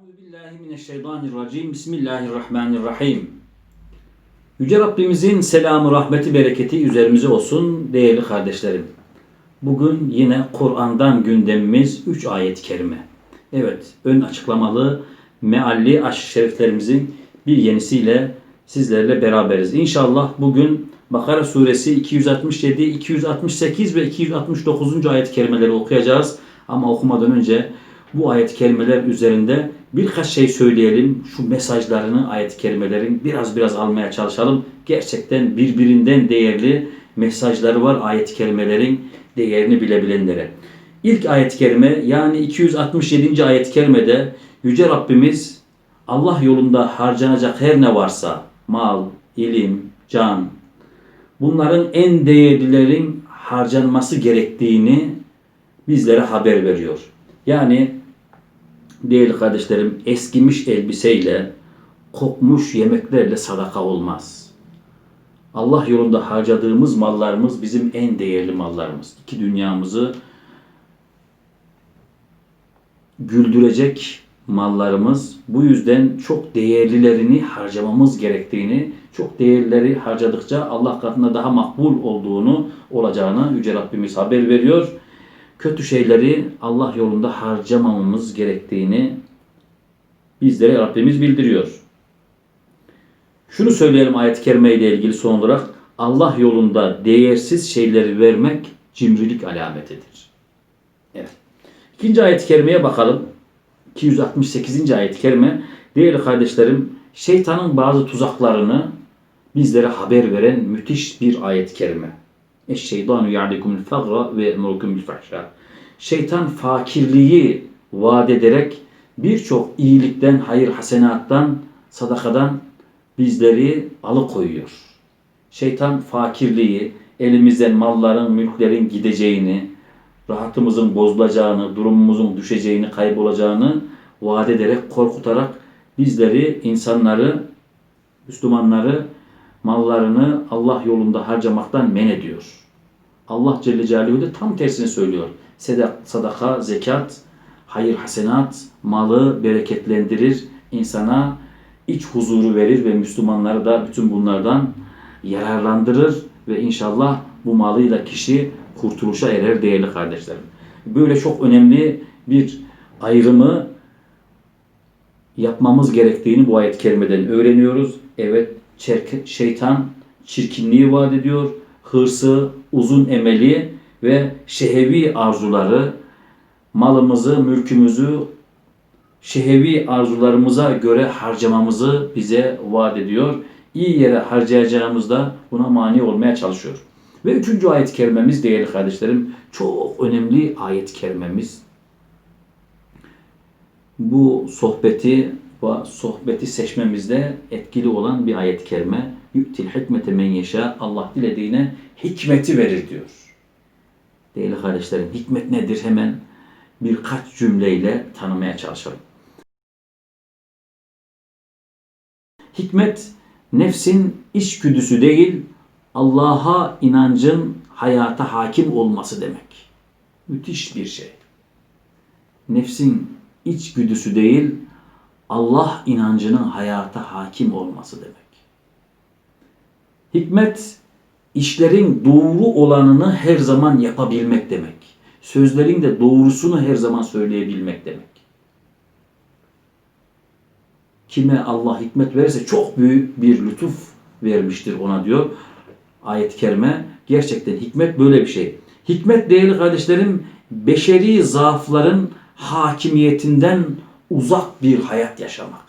Euzu billahi mineşşeytanirracim. Bismillahirrahmanirrahim. Yüce Rabbimizin selamı, rahmeti, bereketi üzerimize olsun değerli kardeşlerim. Bugün yine Kur'an'dan gündemimiz 3 ayet-i kerime. Evet, ön açıklamalı, mealli aşk şeriflerimizin bir yenisiyle sizlerle beraberiz. İnşallah bugün Bakara suresi 267, 268 ve 269. ayet-i kerimeleri okuyacağız. Ama okumadan önce bu ayet-i kerimeler üzerinde birkaç şey söyleyelim. Şu mesajlarını ayet-i kerimelerin biraz biraz almaya çalışalım. Gerçekten birbirinden değerli mesajları var ayet-i kerimelerin değerini bilebilenlere. İlk ayet-i kerime yani 267. ayet-i kerimede Yüce Rabbimiz Allah yolunda harcanacak her ne varsa mal, ilim, can bunların en değerlilerin harcanması gerektiğini bizlere haber veriyor. Yani değerli kardeşlerim eskimiş elbiseyle kokmuş yemeklerle sadaka olmaz. Allah yolunda harcadığımız mallarımız bizim en değerli mallarımız. İki dünyamızı güldürecek mallarımız. Bu yüzden çok değerlilerini harcamamız gerektiğini, çok değerlileri harcadıkça Allah katında daha makbul olduğunu, olacağını Yüce Rabbimiz haber veriyor. Kötü şeyleri Allah yolunda harcamamamız gerektiğini bizlere Rabbimiz bildiriyor. Şunu söyleyelim ayet-i kerime ile ilgili son olarak. Allah yolunda değersiz şeyleri vermek cimrilik alametidir. Evet. İkinci ayet-i kerimeye bakalım. 268. ayet-i kerime. Değerli kardeşlerim, şeytanın bazı tuzaklarını bizlere haber veren müthiş bir ayet-i kerime. Eşşeytanu ya'dikumul fagra ve emurukum bil fahşa. Şeytan fakirliği vaat ederek birçok iyilikten, hayır hasenattan, sadakadan bizleri alıkoyuyor. Şeytan fakirliği, elimizden malların, mülklerin gideceğini, rahatımızın bozulacağını, durumumuzun düşeceğini, kaybolacağını vaat ederek, korkutarak bizleri, insanları, Müslümanları mallarını Allah yolunda harcamaktan men ediyor. Allah Celle Celaluhu da tam tersini söylüyor. Sadaka, zekat, hayır hasenat, malı bereketlendirir, insana iç huzuru verir ve Müslümanları da bütün bunlardan yararlandırır ve inşallah bu malıyla kişi kurtuluşa erer değerli kardeşlerim. Böyle çok önemli bir ayrımı yapmamız gerektiğini bu ayet-i kerimeden öğreniyoruz. Evet şeytan çirkinliği vaat ediyor. Hırsı, uzun emeli ve şehevi arzuları malımızı, mülkümüzü şehevi arzularımıza göre harcamamızı bize vaat ediyor. İyi yere harcayacağımızda buna mani olmaya çalışıyor. Ve üçüncü ayet-i kerimemiz değerli kardeşlerim çok önemli ayet-i kerimemiz. Bu sohbeti ve sohbeti seçmemizde etkili olan bir ayet-i kerime. Yü'til hikmete men yeşâ. Allah dilediğine hikmeti verir diyor. Değerli kardeşlerim hikmet nedir? Hemen birkaç cümleyle tanımaya çalışalım. Hikmet nefsin içgüdüsü değil, Allah'a inancın hayata hakim olması demek. Müthiş bir şey. Nefsin içgüdüsü değil, Allah inancının hayata hakim olması demek. Hikmet, işlerin doğru olanını her zaman yapabilmek demek. Sözlerin de doğrusunu her zaman söyleyebilmek demek. Kime Allah hikmet verirse çok büyük bir lütuf vermiştir ona diyor ayet-i kerime. Gerçekten hikmet böyle bir şey. Hikmet değerli kardeşlerim beşeri zaafların hakimiyetinden uzak bir hayat yaşamak.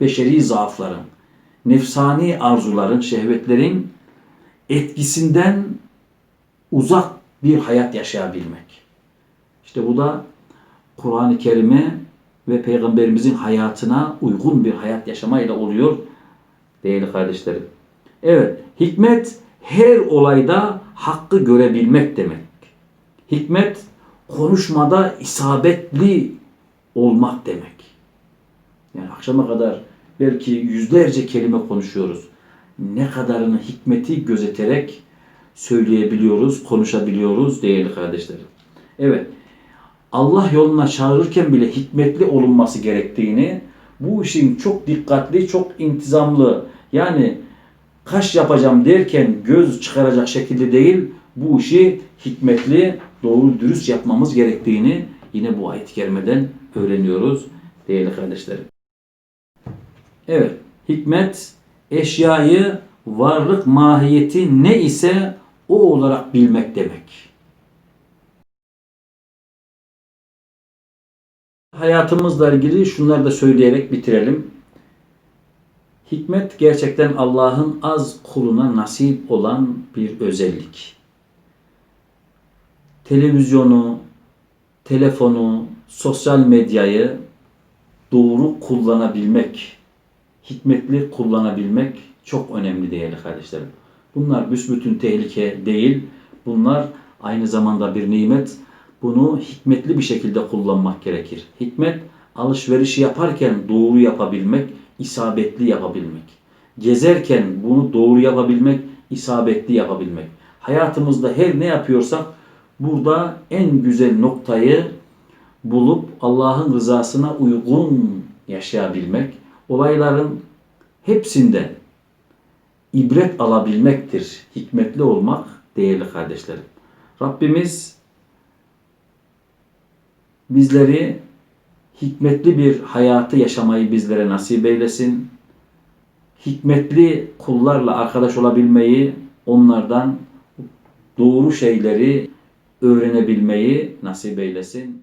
Beşeri zaafların, nefsani arzuların, şehvetlerin etkisinden uzak bir hayat yaşayabilmek. İşte bu da Kur'an-ı Kerim'e ve Peygamberimizin hayatına uygun bir hayat yaşamayla oluyor değerli kardeşlerim. Evet, hikmet her olayda hakkı görebilmek demek. Hikmet konuşmada isabetli olmak demek. Yani akşama kadar belki yüzlerce kelime konuşuyoruz. Ne kadarını hikmeti gözeterek söyleyebiliyoruz, konuşabiliyoruz değerli kardeşlerim. Evet, Allah yoluna çağırırken bile hikmetli olunması gerektiğini bu işin çok dikkatli, çok intizamlı yani kaş yapacağım derken göz çıkaracak şekilde değil bu işi hikmetli, doğru dürüst yapmamız gerektiğini yine bu ayet-i kerimeden öğreniyoruz değerli kardeşlerim. Evet, hikmet eşyayı varlık mahiyeti ne ise o olarak bilmek demek. Hayatımızla ilgili şunları da söyleyerek bitirelim. Hikmet gerçekten Allah'ın az kuluna nasip olan bir özellik. Televizyonu, telefonu, sosyal medyayı doğru kullanabilmek, hikmetli kullanabilmek çok önemli değerli kardeşlerim. Bunlar büsbütün tehlike değil. Bunlar aynı zamanda bir nimet. Bunu hikmetli bir şekilde kullanmak gerekir. Hikmet alışveriş yaparken doğru yapabilmek, isabetli yapabilmek. Gezerken bunu doğru yapabilmek, isabetli yapabilmek. Hayatımızda her ne yapıyorsak burada en güzel noktayı bulup Allah'ın rızasına uygun yaşayabilmek, olayların hepsinde ibret alabilmektir. Hikmetli olmak değerli kardeşlerim. Rabbimiz bizleri hikmetli bir hayatı yaşamayı bizlere nasip eylesin. Hikmetli kullarla arkadaş olabilmeyi, onlardan doğru şeyleri öğrenebilmeyi nasip eylesin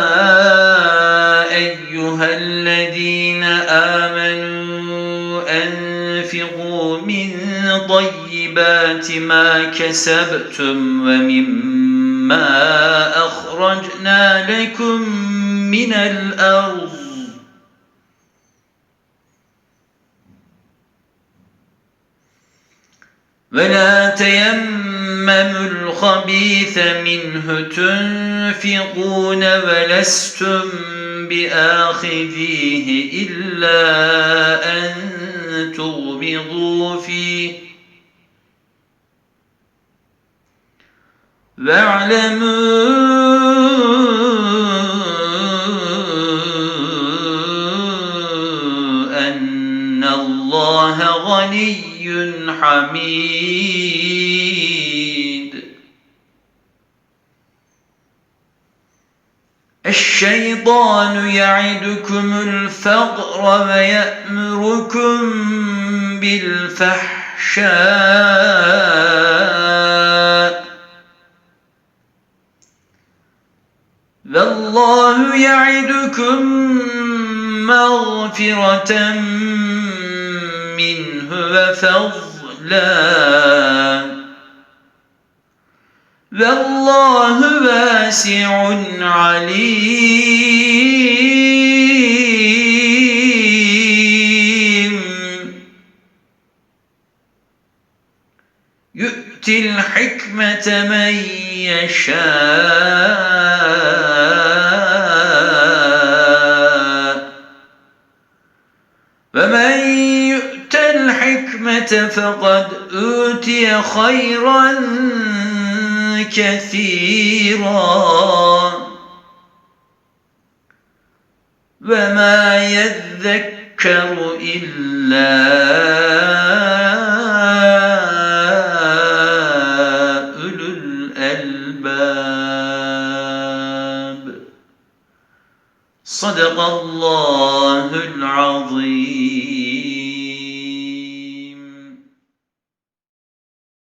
طيبات ما كسبتم ومما أخرجنا لكم من الأرض. ولا تيمموا الخبيث منه تنفقون ولستم بآخذيه إلا أن تغمضوا فيه واعلموا أن الله غني حميد الشيطان يعدكم الفقر ويأمركم بالفحشاء والله يعدكم مغفرة منه وفضلا والله واسع عليم. يؤتي الحكمة من يشاء. ومن يؤت الحكمة فقد أوتي خيرا كثيرا. وما يذكر إلا أولو الألباب. صدق الله